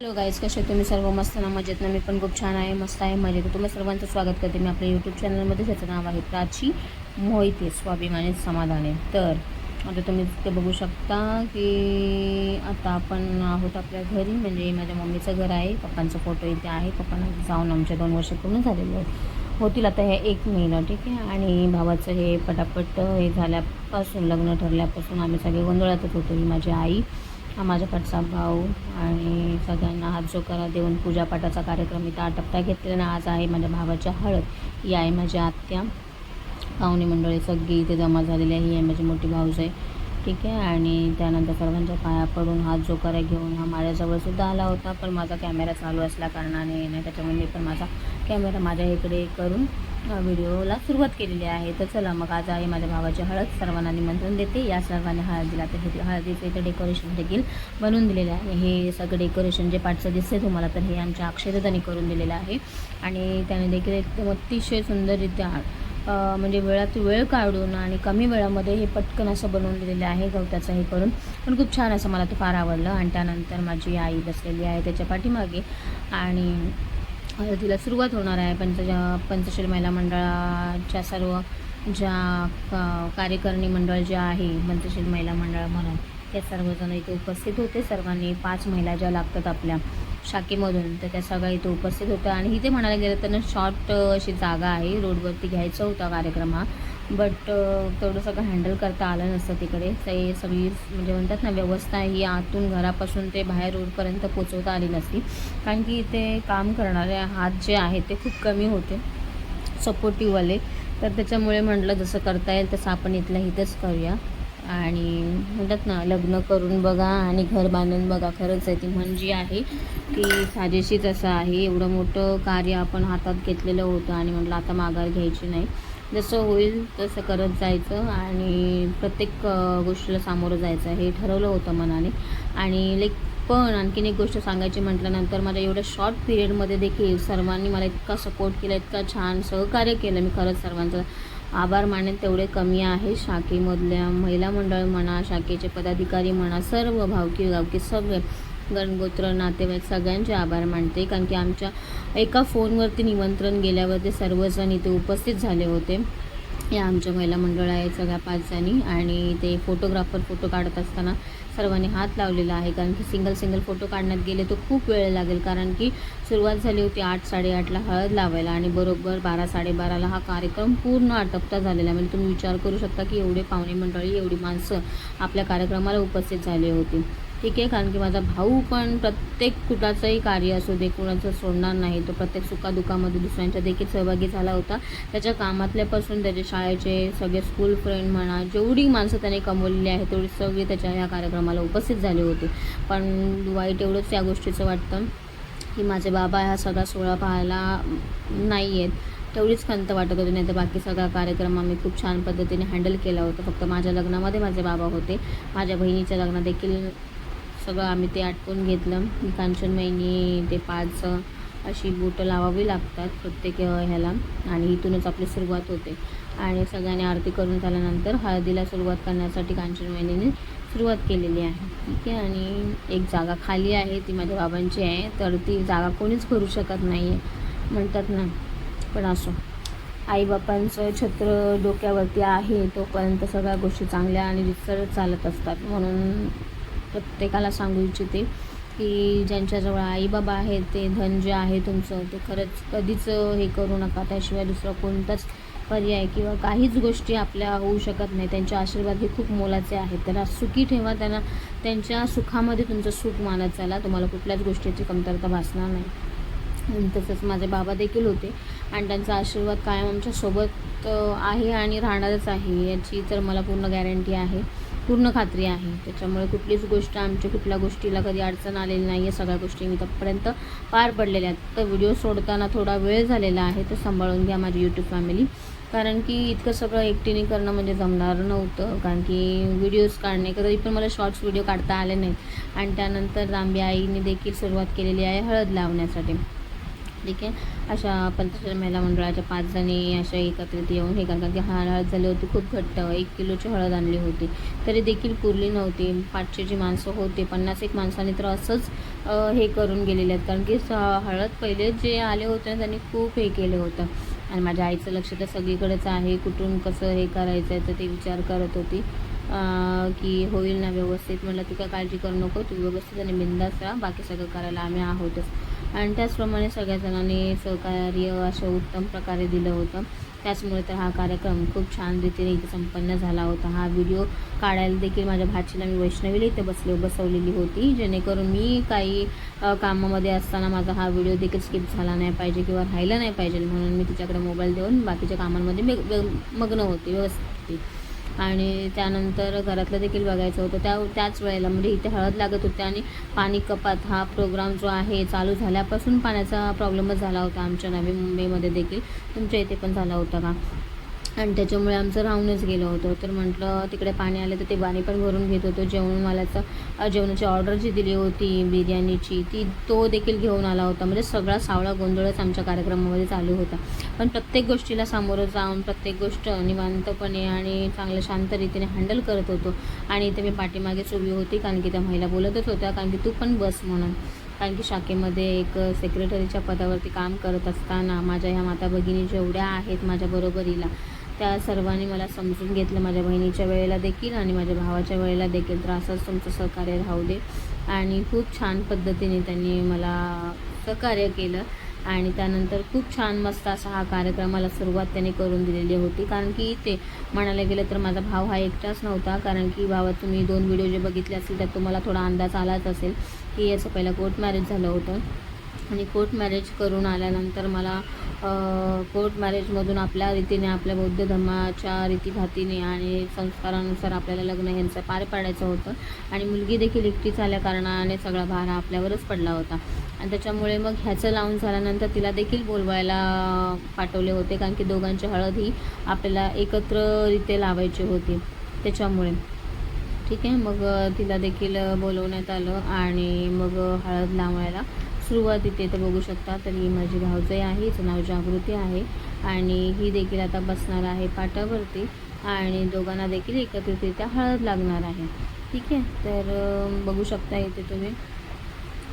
Hello guys कसे तुम्ही सर्व? मस्त ना मजेत ना? मी पण खूप छान आहे मस्त आहे मजेत तुम्ही सर्वांचं स्वागत करते मी आपल्या यूट्यूब चॅनलमध्ये त्याचं नाव आहे प्राची मोहिते स्वाभिमानी समाधाने. तर आता तुम्ही ते बघू शकता की आता आपण आहोत आपल्या घरी. म्हणजे माझ्या मम्मीचं घर आहे पप्पांचा फोटो इथे आहे. पप्पांना जाऊन आमच्या दोन वर्ष पूर्ण झालेले आहेत. होतील आता हे एक महिना ठीक आहे? आणि भावाचं हे पटापट हे झाल्यापासून लग्न ठरल्यापासून आम्ही सगळे गोंधळातच होतो ही माझी आई. माझ्याकडचा भाऊ आणि सगळ्यांना हात जोकारा देऊन पूजापाठाचा कार्यक्रम इथं आटपता घेतलेला आणि आज आहे माझ्या भावाच्या हळद. ही आहे माझ्या आत्या. पाहुणे मंडळी सगळी इथे जमा झालेली आहे. ही आहे माझी मोठी भाऊज आहे. ठीक आहे? आणि त्यानंतर सर्वांच्या पाया पडून हात जोकारा घेऊन हा माझ्याजवळसुद्धा आला होता. पण माझा कॅमेरा चालू असल्या कारणाने नाही त्याच्यामुळे मी पण माझा कॅमेरा माझ्या इकडे करून व्हिडिओला सुरुवात केलेली आहे. तर चला मग आज आहे माझ्या भावाची हळद सर्वांना निमंत्रण देते. या सर्वांनी हळदीला तर हे हळदीचं इथं डेकोरेशन देखील बनवून दिलेलं आहे. हे सगळं डेकोरेशन जे पाठचं दिसते तुम्हाला तर हे आमच्या अक्षयदानी करून दिलेलं आहे. आणि त्याने देखील एकदम अतिशय सुंदररित्या म्हणजे वेळात वेळ काढून आणि कमी वेळामध्ये हे पटकन असं बनवून दिलेलं आहे. गवताचं हे करून. पण खूप छान असं मला ते फार आवडलं. आणि त्यानंतर माझी आई बसलेली आहे त्याच्या पाठीमागे. आणि हळदीला सुरुवात होणार आहे. पंच पंचशील महिला मंडळाच्या सर्व ज्या का कार्यकारिणी मंडळ जे आहे पंचशील महिला मंडळ म्हणून ते सर्वजण इथे उपस्थित होते. सर्वांनी पाच महिला ज्या लागतात आपल्या शाखेमधून तर त्या सगळ्या इथे उपस्थित होत्या. आणि इथे म्हणायला गेलं तर ना शॉर्ट अशी जागा आहे. रोडवरती घ्यायचा होता कार्यक्रम हा. बट uh, तेवढं सगळं हँडल करता आलं नसतं तिकडे. ते सगळी म्हणजे म्हणतात ना व्यवस्था ही आतून घरापासून ते बाहेर रोडपर्यंत पोचवता आली नसती. कारण की इथे काम करणारे हात जे आहेत ते खूप कमी होते सपोर्टिव्हवाले तर त्याच्यामुळे म्हटलं जसं करता येईल तसं आपण इथल्या इथंच करूया. आणि म्हणतात ना लग्न करून बघा आणि घर बांधून बघा. खरंच आहे ती म्हण जी आहे ती साजेशीच असं आहे. एवढं मोठं कार्य आपण हातात घेतलेलं होतं आणि म्हटलं आता माघार घ्यायची नाही. जसं होईल तसं करत जायचं आणि प्रत्येक गोष्टीला सामोरं जायचं हे ठरवलं होतं मनाने. आणि लाईक पण आणखीन एक गोष्ट सांगायची म्हटल्यानंतर मला एवढ्या शॉर्ट पिरियडमध्ये देखील सर्वांनी मला इतका सपोर्ट केला इतका छान सहकार्य केलं. मी खरंच सर्वांचं आभार मानेन तेवढे कमी आहे. शाखेमधल्या महिला मंडळ म्हणा शाखेचे पदाधिकारी म्हणा सर्व भावकी गावकी सगळे गणगोत्र नातेवाईक सगळ्यांचे आभार मानते. कारण की आमच्या एका फोनवरती निमंत्रण गेल्यावर ते सर्वजण इथे उपस्थित झाले होते. या आमच्या महिला मंडळ आहे सगळ्या पाच जणी आणि ते फोटोग्राफर फोटो काढत असताना सर्वांनी हात लावलेला आहे. कारण की सिंगल सिंगल फोटो काढण्यात गेले तर खूप वेळ लागेल. कारण की सुरुवात झाली होती आठ साडेआठला हळद लावायला आणि बरोबर बारा साडेबाराला हा कार्यक्रम पूर्ण आटपता झालेला म्हणजे तुम्ही विचार करू शकता की एवढे पाहुणे मंडळी एवढी माणसं आपल्या कार्यक्रमाला उपस्थित झाली होती. ठीक आहे कारण की माझा भाऊ पण प्रत्येक कुठाचंही कार्य असू दे कुणाचं सोडणार नाही. तो प्रत्येक सुखादुखामध्ये दुसऱ्यांच्या देखील सहभागी झाला होता. त्याच्या कामातल्यापासून त्याचे शाळेचे सगळे स्कूल फ्रेंड म्हणा जेवढी माणसं त्याने कमवलेली आहे तेवढी सगळी त्याच्या ह्या कार्यक्रमाला उपस्थित झाली होती. पण वाईट एवढंच या गोष्टीचं वाटतं की माझे बाबा हा सगळा सोहळा पाहायला नाही आहेत तेवढीच खंत वाटत होती नाही तर बाकी सगळा कार्यक्रम आम्ही खूप छान पद्धतीने हँडल केला होता. फक्त माझ्या लग्नामध्ये माझे बाबा होते. माझ्या बहिणीच्या लग्नात देखील सगळं आम्ही ते आटपून घेतलं. कांचन महिनी ते पाच अशी बोटं लावावी लागतात प्रत्येक ह्याला. आणि इथूनच आपली सुरुवात होते. आणि सगळ्यांनी आरती करून झाल्यानंतर हळदीला सुरुवात करण्यासाठी कांचन महिनीने सुरुवात केलेली आहे. ठीक आहे? आणि एक जागा खाली आहे. ती माझ्या बाबांची आहे. तर ती जागा कोणीच करू शकत नाही आहे म्हणतात ना पण असो. आईबापांचं छत्र डोक्यावरती आहे तोपर्यंत सगळ्या गोष्टी चांगल्या आणि रितसर चालत असतात. म्हणून प्रत्येकाला सांगू इच्छिते की ज्यांच्याजवळ आईबाबा आहेत ते धन जे आहे तुमचं ते खरंच कधीच हे करू नका. त्याशिवाय दुसरा कोणताच पर्याय किंवा काहीच गोष्टी आपल्या होऊ शकत नाही. त्यांचे आशीर्वाद हे खूप मोलाचे आहेत. त्यांना सुखी ठेवा त्यांना त्यांच्या सुखामध्ये तुमचं सुख मानत चाला. तुम्हाला कुठल्याच गोष्टीची कमतरता भासणार नाही. तसंच माझे बाबा देखील होते. आणि त्यांचा आशीर्वाद कायम आमच्यासोबत आहे आणि राहणारच आहे. याची तर मला पूर्ण गॅरंटी आहे. पूर्ण खात्री आहे. त्याच्यामुळे कुठलीच गोष्ट आमच्या कुठल्या गोष्टीला कधी अडचण आलेली नाही आहे. सगळ्या गोष्टी मी इथंपर्यंत पार पडलेल्या आहेत. तर व्हिडिओ सोडताना थोडा वेळ झालेला आहे तर सांभाळून घ्या माझी यूट्यूब फॅमिली कारण की इतकं सगळं एकटीने करणं म्हणजे जमणार नव्हतं. कारण की व्हिडिओज काढणे कधी पण मला शॉर्ट्स व्हिडिओ काढता आले नाहीत. आणि त्यानंतर रांबी आईने देखील सुरुवात केलेली आहे हळद लावण्यासाठी. ठीक आहे. अशा पंचवीस महिला मंडळाच्या पाच जणी अशा एकत्रित येऊन हे कारण की हळद झाली होती खूप घट्ट. एक किलोची हळद आणली होती. तरी देखील पुरली नव्हती. पाचशे जी माणसं होते. पन्नास एक माणसांनी तर असंच हे करून गेलेले आहेत. कारण की स- हळद पहिले जे आले होते ना त्यांनी खूप हे केलं होतं. आणि माझ्या आईचं लक्ष तर सगळीकडेच आहे. कुठून कसं हे करायचं आहे तर ते विचार करत होती. की होईल ना व्यवस्थित. म्हटलं तू काय काळजी करू नको. तू व्यवस्थित आणि बिंदास राहा. बाकी सगळं करायला आम्ही आहोतच. आणि त्याचप्रमाणे सगळ्या जणांनी सहकार्य असं उत्तम प्रकारे दिलं होतं. त्याचमुळे तर हा कार्यक्रम खूप छान रीतीने इथे संपन्न झाला होता. हा व्हिडिओ काढायला देखील माझ्या भाचीला मी वैष्णवीला इथे बसले बसवलेली होती. जेणेकरून मी काही कामामध्ये असताना माझा हा व्हिडिओ देखील स्किप झाला नाही पाहिजे किंवा राहिला नाही पाहिजे म्हणून मी तिच्याकडे मोबाईल देऊन बाकीच्या कामांमध्ये मी मग्न होते व्यवस्थित. आणि त्यानंतर घरातलं देखील बघायचं होतं. त्या त्याच वेळेला म्हणजे इथे हळद लागत होते आणि पाणी कपात हा प्रोग्राम जो आहे चालू झाल्यापासून पाण्याचा प्रॉब्लेमच झाला होता आमच्या नवी मुंबईमध्ये देखील. तुमच्या इथे पण झाला होता का? आणि त्याच्यामुळे आमचं राहूनच गेलं होतं. तर म्हटलं तिकडे पाणी आलं तर ते पाणी पण भरून घेत होतो. जेवण मालाचं जेवणाची ऑर्डर जी दिली होती बिर्याणीची ती तो देखील घेऊन आला होता. म्हणजे सगळा सावळा गोंधळच आमच्या कार्यक्रमामध्ये चालू होता. पण प्रत्येक गोष्टीला सामोरं जाऊन प्रत्येक गोष्ट निवांतपणे आणि चांगल्या शांत रीतीने हँडल करत होतो. आणि इथे मी पाठीमागेच उभी होती कारण की त्या महिला बोलतच होत्या कारण की तू पण बस म्हणून. कारण की शाखेमध्ये एक सेक्रेटरीच्या पदावरती काम करत असताना माझ्या ह्या माता भगिनी जेवढ्या आहेत माझ्या बरोबरीला त्या सर्वांनी मला समजून घेतलं. माझ्या बहिणीच्या वेळेला देखील आणि माझ्या भावाच्या वेळेला देखील तर असंच तुमचं सहकार्य राहू दे. आणि खूप छान पद्धतीने त्यांनी मला सहकार्य केलं. आणि त्यानंतर खूप छान मस्त असा हा कार्यक्रमाला सुरुवात त्याने करून दिलेली होती. कारण की ते म्हणायला गेलं तर माझा भाव हा एकटाच नव्हता. कारण की भावात तुम्ही दोन व्हिडिओ जे बघितले असतील त्यात तुम्हाला थोडा अंदाज आलाच असेल की याचं पहिलं कोर्ट मॅरेज झालं होतं. आणि कोर्ट मॅरेज करून आल्यानंतर मला कोर्ट मॅरेजमधून आपल्या रीतीने आपल्या बौद्ध धर्माच्या रीतीभातीने आणि संस्कारानुसार आपल्याला लग्न ह्यांचं पार पाडायचं होतं. आणि मुलगी देखील एकटीच आल्याकारणाने सगळा भार हा आपल्यावरच पडला होता. आणि त्याच्यामुळे मग ह्याचं लावून झाल्यानंतर तिला देखील बोलवायला पाठवले होते कारण की दोघांची हळद ही आपल्याला एकत्ररित्या लावायची होती त्याच्यामुळे. ठीक आहे मग तिला देखील बोलवण्यात आलं आणि मग हळद लावायला सुरुवात इथे तर बघू शकता. तर ही माझी भावजई आहे हिचं नाव जागृती आहे. आणि ही देखील आता बसणार आहे पाटावरती. आणि दोघांना देखील एकत्रितरित्या हळद लागणार आहे. ठीक आहे? तर बघू शकता इथे तुम्ही.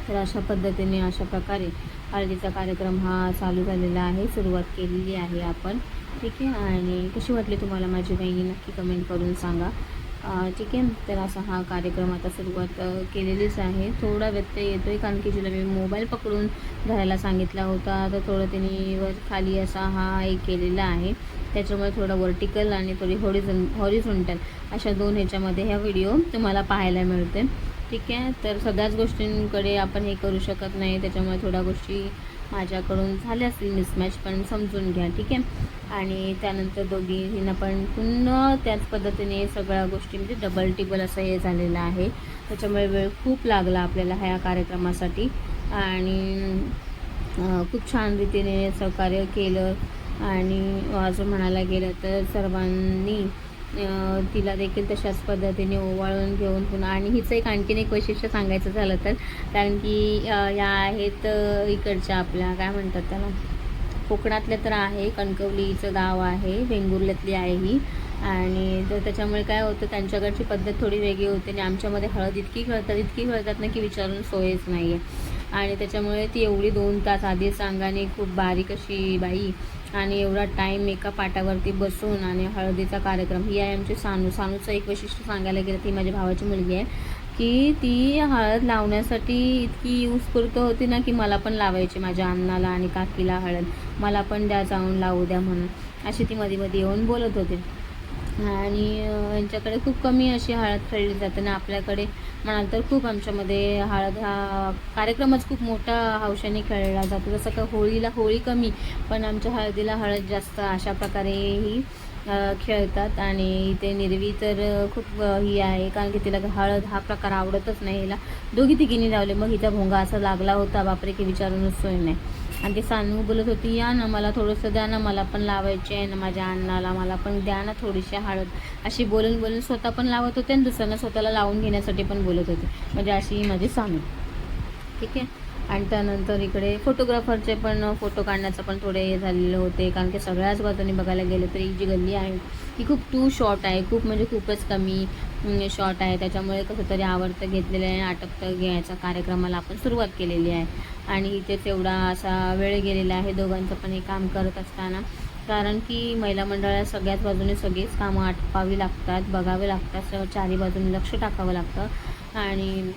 तर अशा पद्धतीने अशा प्रकारे हळदीचा कार्यक्रम हा चालू झालेला आहे. सुरुवात केलेली आहे आपण. ठीक आहे? आणि कशी वाटली तुम्हाला माझी बहिणी? नक्की कमेंट करून सांगा. ठीक आहे तर असा हा कार्यक्रम आता सुरुवात केलेलीच आहे. थोडा व्यत्यय येतो आहे कारण की तिला मी मोबाईल पकडून धरायला सांगितला होता तर थोडं तिने वर खाली असा हा एक केलेला आहे. त्याच्यामुळे थोडा वर्टिकल आणि थोडी हॉरिझन हॉरिझॉन्टल अशा दोन ह्याच्यामध्ये ह्या व्हिडिओ तुम्हाला पाहायला मिळते ठीक आहे? तर सगळ्याच गोष्टींकडे आपण हे करू शकत नाही त्याच्यामुळे थोड्या गोष्टी माझ्याकडून झाले असतील मिसमॅच पण समजून घ्या ठीक आहे? आणि त्यानंतर दोघींना पण पुन्हा त्याच पद्धतीने सगळ्या गोष्टी म्हणजे डबल टिबल असं हे झालेलं आहे. त्याच्यामुळे वेळ खूप लागला आपल्याला ह्या कार्यक्रमासाठी. आणि खूप छान रीतीने सहकार्य केलं. आणि अजून म्हणायला गेलं तर सर्वांनी तिला देखील तशाच पद्धतीने ओवाळून घेऊन पुन्हा आणि हिचं एक आणखीन एक वैशिष्ट्य सांगायचं झालं तर कारण की या आहेत इकडच्या आपल्या काय म्हणतात त्याला? कोकणातल्या तर आहे कणकवलीचं गाव आहे वेंगुर्ल्यातली आहे ही. आणि तर त्याच्यामुळे काय होतं त्यांच्याकडची पद्धत थोडी वेगळी होते आणि आमच्यामध्ये हळद इतकी खेळतात इतकी खेळतात ना की विचारून सोयच नाही आहे आणि त्याच्यामुळे ती एवढी दोन तास आधीच अंगाने खूप बारीक अशी बाई आणि एवढा टाईम एका पाटावरती बसून आणि हळदीचा कार्यक्रम ही आहे आमची सानू. सानूचं एक वैशिष्ट्य सांगायला गेलं ती माझ्या भावाची मुलगी आहे की ती हळद लावण्यासाठी इतकी उत्स्फूर्त होती ना की मला पण लावायची माझ्या अन्नाला आणि काकीला हळद. मला पण द्या जाऊन लावू द्या म्हणून. अशी ती मध्ये मध्ये येऊन बोलत होते. आणि यांच्याकडे खूप कमी अशी हळद खेळली जाते आणि आपल्याकडे म्हणाल तर खूप आमच्यामध्ये हळद हा कार्यक्रमच खूप मोठा हौशाने खेळला जातो. जसं का होळीला होळी कमी पण आमच्या हळदीला हळद जास्त अशा प्रकारे ही खेळतात आणि इथे निर्वी तर खूप ही आहे. कारण की तिला हळद हा प्रकार आवडतच नाही. हिला दोघी तिघींनी लावले. मग हिचा भोंगा असा लागला होता. बापरे की विचारूनच सोय नाही. आणि ते सानू बोलत होती या ना मला थोडंसं द्या ना मला पण लावायचे आहे ना माझ्या अण्णाला मला पण द्या ना थोडीशी हळद. अशी बोलून बोलून स्वतः पण लावत होते आणि दुसऱ्यांना स्वतःला लावून घेण्यासाठी पण बोलत होते. म्हणजे अशी ही माझी सानू. ठीक आहे? आणि त्यानंतर इकडे फोटोग्राफरचे पण फोटो काढण्याचं पण थोडे हे झालेले होते कारण की सगळ्याच बाजूने बघायला गेलं तरी जी गल्ली आहे ती खूप टू शॉर्ट आहे खूप म्हणजे खूपच कमी. म्हणजे शॉर्ट आहे. त्याच्यामुळे कसं तरी आवडतं घेतलेलं आहे नाटक घ्यायचा कार्यक्रमाला आपण सुरुवात केलेली आहे. आणि इथेच एवढा असा वेळ गेलेला आहे. दोघांचं पण हे काम करत असताना. कारण की महिला मंडळाला सगळ्याच बाजूने सगळीच कामं आटपावी लागतात बघावे लागतात. सगळं चारी बाजूने लक्ष टाकावं लागतं. आणि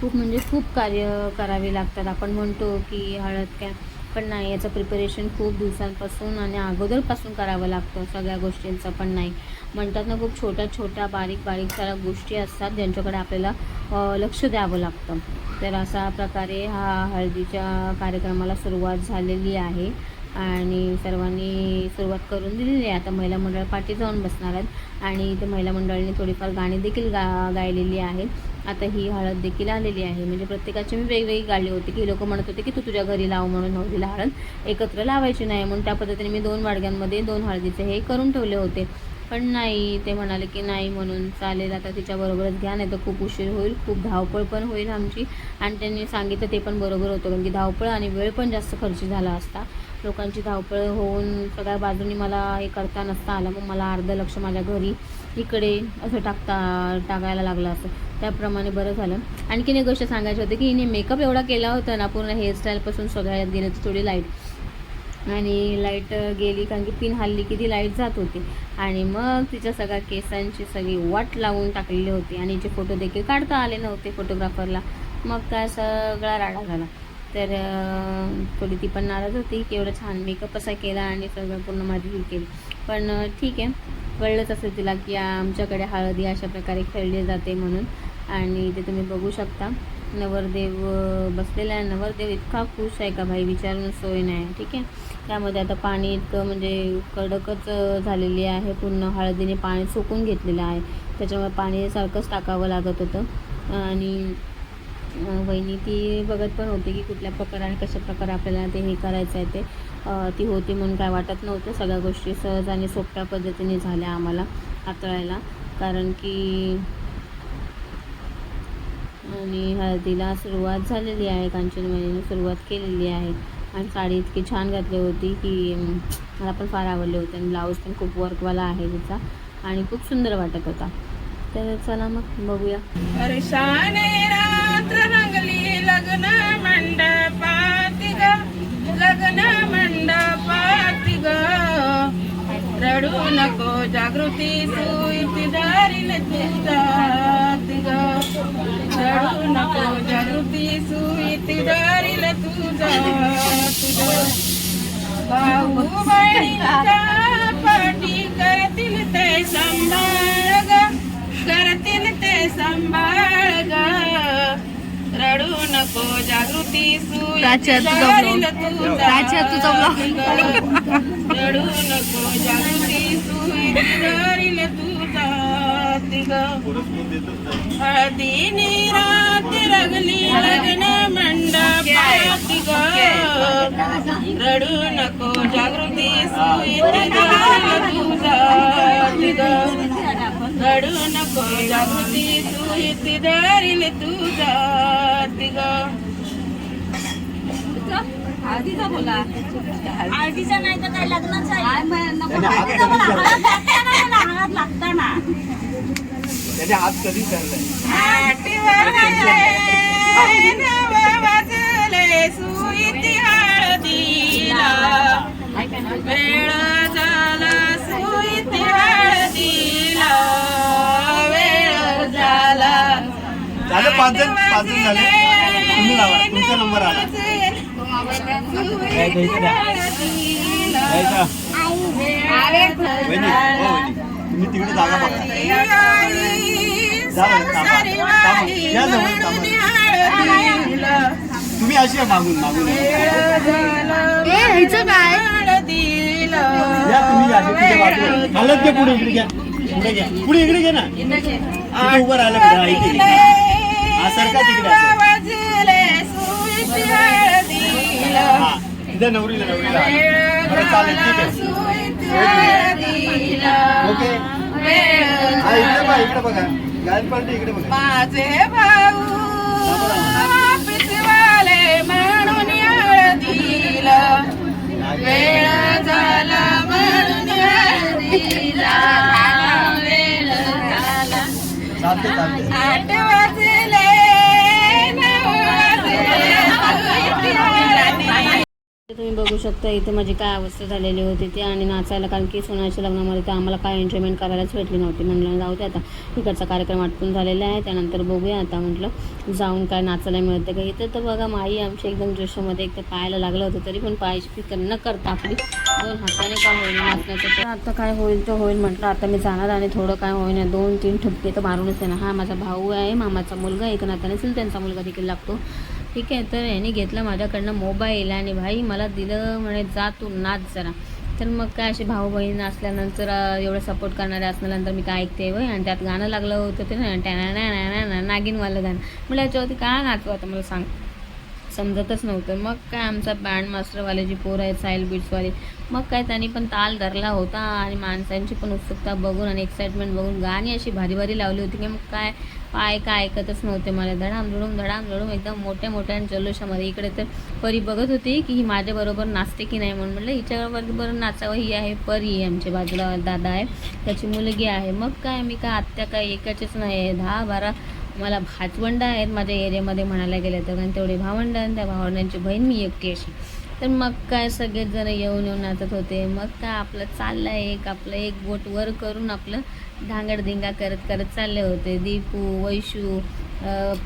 खूप म्हणजे खूप कार्य करावे लागतात. आपण म्हणतो की हळद काय पण नाही याचं प्रिपरेशन खूप दिवसांपासून आणि अगोदरपासून करावं लागतं सगळ्या गोष्टींचं पण नाही. म्हणतात ना खूप छोट्या छोट्या बारीक बारीक साऱ्या गोष्टी असतात ज्यांच्याकडे आपल्याला लक्ष द्यावं लागतं. तर अशा प्रकारे हा हळदीच्या कार्यक्रमाला सुरुवात झालेली आहे आणि सर्वांनी सुरुवात करून दिलेली आहे. आता महिला मंडळ पाठी जाऊन बसणार आहेत आणि इथे महिला मंडळाने थोडीफार गाणी देखील गा गायलेली आहेत. आता ही हळद देखील आलेली आहे. म्हणजे प्रत्येकाची मी वेगवेगळी गाळली होती की लोक म्हणत होते की तू तुझ्या घरी लाव म्हणून हळदीला हळद एकत्र लावायची नाही म्हणून त्या पद्धतीने मी दोन वाडग्यांमध्ये दोन हळदीचे हे करून ठेवले होते. पण नाही ते म्हणाले की नाही म्हणून चालेल आता तिच्याबरोबरच घ्या नाही तर खूप उशीर होईल खूप धावपळ पण होईल आमची. आणि त्यांनी सांगितलं ते पण बरोबर होतं कारण की धावपळ आणि वेळ पण जास्त खर्च झाला असता. लोकांची धावपळ होऊन सगळ्या बाजूनी मला हे करता नसता आलं मग मला अर्धं लक्ष माझ्या घरी इकडे असं टाकता टाकायला लागलं असं. त्याप्रमाणे बरं झालं. आणखीन एक गोष्ट सांगायची होती की हिने मेकअप एवढा केला होता ना पूर्ण हेअरस्टाईलपासून सगळ्यात गेलं थोडी लाइट आणि लाइट गेली कारण की पिन हल्ली की ती लाइट जात होती. आणि मग तिच्या सगळ्या केसांची सगळी वाट लावून टाकलेली होती. आणि जे फोटो देखील काढता आले नव्हते फोटोग्राफरला मग काय सगळा राडा झाला. तर थोडी ती पण नाराज होती की एवढं छान मेकअप असा केला आणि सगळं पूर्ण माझी ही केली. पण ठीक आहे. कळलंच असेल तिला की आमच्याकडे हळदी अशा प्रकारे खेळली जाते म्हणून. आणि ते तुम्ही बघू शकता. नवरदेव बसलेला आहे. नवरदेव इतका खुश आहे का भाई? विचारून सोय नाही. ठीक आहे? त्यामध्ये आता पाणी इतकं म्हणजे कडकच झालेली आहे. पूर्ण हळदीने पाणी सुकून घेतलेलं आहे. त्याच्यामुळे पाणी सारखंच टाकावं लागत होतं. आणि वहिनी ती बघत पण होती की कुठल्या प्रकाराने कशा प्रकारे आपल्याला ते हे करायचं आहे ते. ती होती म्हणून काय वाटत नव्हतं. सगळ्या गोष्टी सहज आणि सोप्या पद्धतीने झाल्या आम्हाला हाताळायला. कारण की आणि हळदीला सुरुवात झालेली आहे. कांचन महिन्याने सुरुवात केलेली आहे. आणि साडी इतकी छान घातली होती की मला पण फार आवडली होती. आणि ब्लाऊज पण खूप वर्कवाला आहे तिचा. आणि खूप सुंदर वाटत होता. तर चला मग बघूया. शाने रात्र रंगली लग्न मंडपाती ग. लग्न मंडपाती ग. रडू नको जागृती सुईची दारील तुझाती ग. रडू नको जागृती सुईती दारील तुझा भाऊ बहिणीचा पाठी करतील ते सांभाळ ग करतील ते सांभाळ ग रडू नको जागृती आज तुझा जारील vlog. तुझा प्राची, आज तुझा vlog. ग. रडू नको जागृती सुई जारील तुझा हळदीनी रात रगली लग्न मंडपाती ग रडू नको जागृती जाईल तुझा रडू नको जागृती सुईत धरील तुझा ग. हळदीचा बोला. हळदीचा नाही तर काय लग्नाचा हळद लागताना त्याने हात कधी वाजले सुईत हळदीला वेळ झाला सुईत हळदीला. पाच जण पाच जण झाले. तुम्ही लावा. तुमचा नंबर आला. काय हो. तुम्ही तिकडे जागा बघा. या जवळ. तुम्ही अशी मागून मागून या. या तुम्ही अशी पुढे बाजूला. हालत घे पुढे इकडे घ्या. पुढे घ्या. पुढे इकडे घे ना. उभं राहिलं तिथे नवरीला नवरीला. चालेल ओके. इकडे बघा. इकडे बघा. माझे भाऊ पिसवाले म्हणून दिला. वेळ तुम्ही बघू शकता इथे माझी काय अवस्था झालेली होती ती आणि नाचायला कारण की सोन्याच्या लग्नामध्ये तर आम्हाला काय एन्जॉयमेंट करायलाच भेटली नव्हती. म्हटलं जाऊ दे आता इकडचा कार्यक्रम आटपून झालेला आहे त्यानंतर बघूया आता. म्हटलं जाऊन काय नाचायला मिळतं का? इथं तर बघा माई आमची एकदम जोशामध्ये एक तर पाहायला लागलं होतं तरी पण पायाची फिकर न करता आपली दोन हाताने काय होईल नाचण्याचं तर आता काय होईल तर होईल म्हटलं आता मी जाणार आणि थोडं काय होईना दोन तीन ठपके तर मारूनच येणार हा माझा भाऊ आहे मामाचा मुलगा एक नाताने असेल त्यांचा मुलगा देखील लागतो. ठीक आहे तर याने घेतला माझ्याकडनं मोबाईल आणि भाई मला दिलं म्हणे जा तू नाच जरा. तर मग काय असे भाऊ बहीण असल्यानंतर एवढं सपोर्ट करणारे असल्यानंतर मी काय ऐकते वय आणि त्यात गाणं लागलं होतं ते ना टॅना ना ना ना ना नागिनवालं गाणं. म्हटलं याच्यावरती काय नाचू आता मला सांग. समजतच नव्हतं. मग काय आमचा बँड मास्टरवाले जी पोर आहेत साईल बीट्सवाले मग काय त्यांनी पण ताल धरला होता आणि माणसांची पण उत्सुकता बघून आणि एक्साइटमेंट बघून गाणी अशी भारी भारी लावली होती की मग काय पाय काय ऐकतच नव्हते मला. धडाम धुडूम धडाम धुडूम एकदम मोठ्या मोठ्या जल्लोषामध्ये. इकडे तर परी बघत होती की ही माझ्याबरोबर नाचते की नाही म्हणून म्हटलं हिच्याबरोबर नाचावं ही आहे परी आहे आमच्या बाजूला दादा आहे त्याची मुलगी आहे. मग काय मी काय आत्या काय एकाचीच नाही आहे दहा बारा मला भातवंड आहेत माझ्या एरियामध्ये म्हणायला गेलं तर कारण तेवढे भावंड आणि त्या भावंडांची बहीण मी एकटी अशी. तर मग काय सगळेच जण येऊन येऊन नाचत होते. मग काय आपलं चाललं एक आपलं एक बोट वर करून आपलं धांगडधिंगा करत करत चालले होते. दीपू वैशू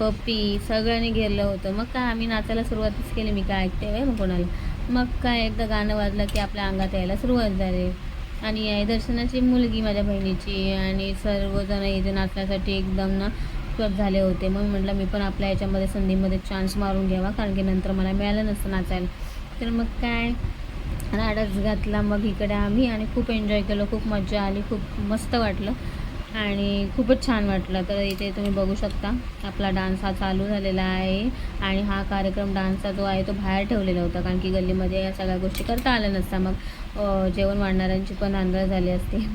पप्पी सगळ्यांनी घेरलं होतं. मग काय आम्ही नाचायला सुरुवातच केली. मी काय ऐकते व्हय मग कोणाला? मग काय एकदा गाणं वाजलं की आपल्या अंगात यायला सुरुवात झाली. आणि दर्शनाची मुलगी माझ्या बहिणीची आणि सर्वजण इथे नाचण्यासाठी एकदम ना उत्सुक झाले होते. मग म्हटलं मी पण आपल्या याच्यामध्ये संधीमध्ये चान्स मारून घ्यावा कारण की नंतर मला मिळालं नसतं नाचायला. तर मग काय? राडच घातला मग इकडे आम्ही आणि खूप एन्जॉय केलं खूप मजा आली खूप मस्त वाटलं आणि खूपच छान वाटलं. तर इथे तुम्ही बघू शकता आपला डान्स हा चालू झालेला आहे आणि हा कार्यक्रम डान्सचा जो आहे तो बाहेर ठेवलेला होता कारण की गल्लीमध्ये या सगळ्या गोष्टी करता आल्या नसता. मग जेवण वाढणाऱ्यांची पण आंधळ झाली असते.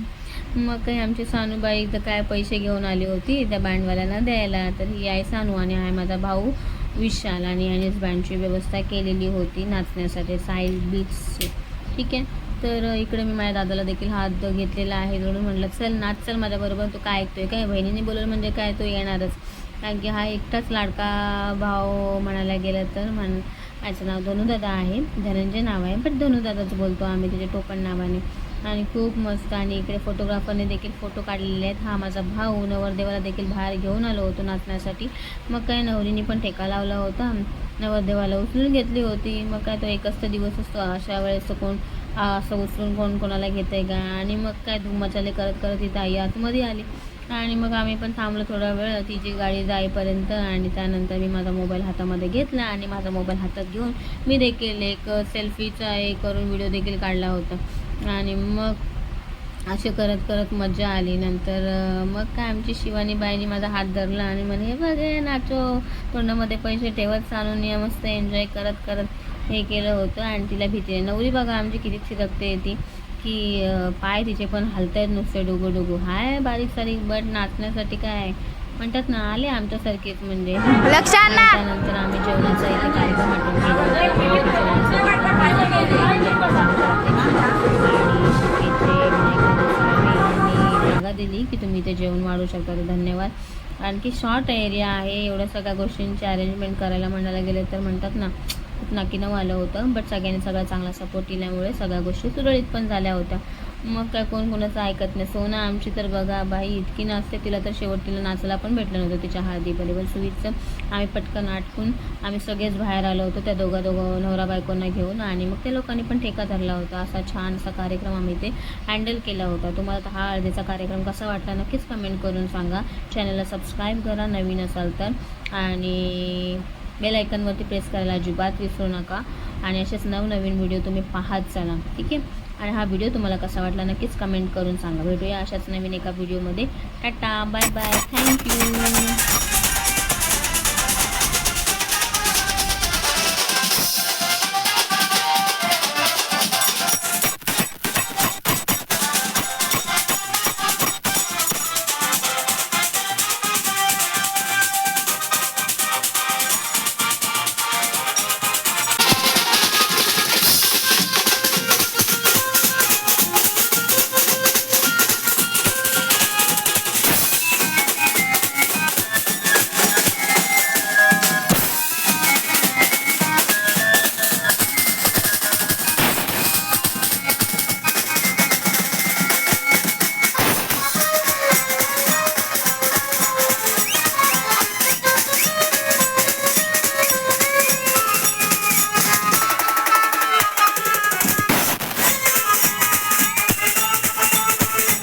मग काही आमची सानूबाई तर काय पैसे घेऊन आली होती त्या बँडवाल्यांना द्यायला. तर ही आहे सानू आणि आहे माझा भाऊ विशाल आणि यानेच बँडची व्यवस्था केलेली होती नाचण्यासाठी साईल बीच ठीक आहे? तर इकडे मी माझ्या दादाला देखील हात घेतलेला आहे. म्हणून म्हटलं चल नाच चल माझ्याबरोबर तो काय ऐकतोय? काय बहिणीने बोलवलं म्हणजे काय? तो येणारच. कारण की हा एकटाच लाडका भाव म्हणायला गेला तर म्हण याचं नाव धनुदादा आहे. धनंजय नाव आहे बट धनुदादाच बोलतो आम्ही त्याच्या टोपण नावाने. आणि खूप मस्त. आणि इकडे फोटोग्राफरने देखील फोटो काढलेले आहेत. हा माझा भाऊ. नवरदेवाला देखील बाहेर घेऊन आलो होतो नाचण्यासाठी. मग काय नवरीने पण ठेका लावला होता. नवरदेवाला उचलून घेतली होती. मग काय तो एकच तर दिवस असतो. अशा वेळेस कोण असं उचलून कोण कोणाला घेतं आहे का? आणि मग काय धूम करत करत ती आई आतमध्ये आली. आणि मग आम्ही पण थांबलो थोडा वेळ. तिची गाडी जाईपर्यंत आणि त्यानंतर मी माझा मोबाईल हातामध्ये घेतला आणि माझा मोबाईल हातात घेऊन मी देखील एक सेल्फीचा हे करून व्हिडिओ देखील काढला होता. आणि मग असे करत करत मजा आली. नंतर मग काय आमची शिवानी बाईनी माझा हात धरला आणि म्हणे हे बघ नाचो. तोंडामध्ये पैसे ठेवत चालून या मस्त एन्जॉय करत करत हे केलं होतं. आणि तिला भीती नवरी बघा आमची किती थिरकते ती की पाय तिचे पण हलतायत नुसते डुगू डुगू हाय बारीक सारीक बट नाचण्यासाठी काय? म्हणतात ना आले आमच्यासारखेच म्हणजे. त्यानंतर आम्ही जेवणाचा इथे कार्यक्रम जागा दिली की तुम्ही इथे जेवण वाढू शकता तर धन्यवाद. आणखी शॉर्ट एरिया आहे एवढ्या सगळ्या गोष्टींची अरेंजमेंट करायला म्हणायला गेले तर म्हणतात ना खूप नाकीनं आलं होतं बट सगळ्यांनी सगळा चांगला सपोर्ट दिल्यामुळे सगळ्या गोष्टी सुरळीत पण झाल्या होत्या. मग काय कोण कोणाचं ऐकत नाही. सोना आमची तर बघा बाई इतकी नाचते तिला तर शेवट तिला नाचायला पण भेटलं नव्हतं तिच्या हळदीमध्ये. पण सुईचं आम्ही पटकन आटकून आम्ही सगळेच बाहेर आलो होतो त्या दोघा दोघं नवरा बायकोंना घेऊन. आणि मग त्या लोकांनी पण ठेका धरला होता. असा छान असा कार्यक्रम आम्ही ते हँडल केला होता. तुम्हाला तर हा हळदीचा कार्यक्रम कसा वाटला नक्कीच कमेंट करून सांगा. चॅनलला सबस्क्राईब करा नवीन असाल तर. आणि बेल आयकनवरती प्रेस करायला अजिबात विसरू नका. आणि असेच नवनवीन व्हिडिओ तुम्ही पाहत चला. ठीक आहे? आणि हा व्हिडिओ तुम्हाला कसा वाटला नक्कीच कमेंट करून सांगा. भेटूया अशाच नवीन एका व्हिडिओमध्ये टाटा बाय बाय थँक्यू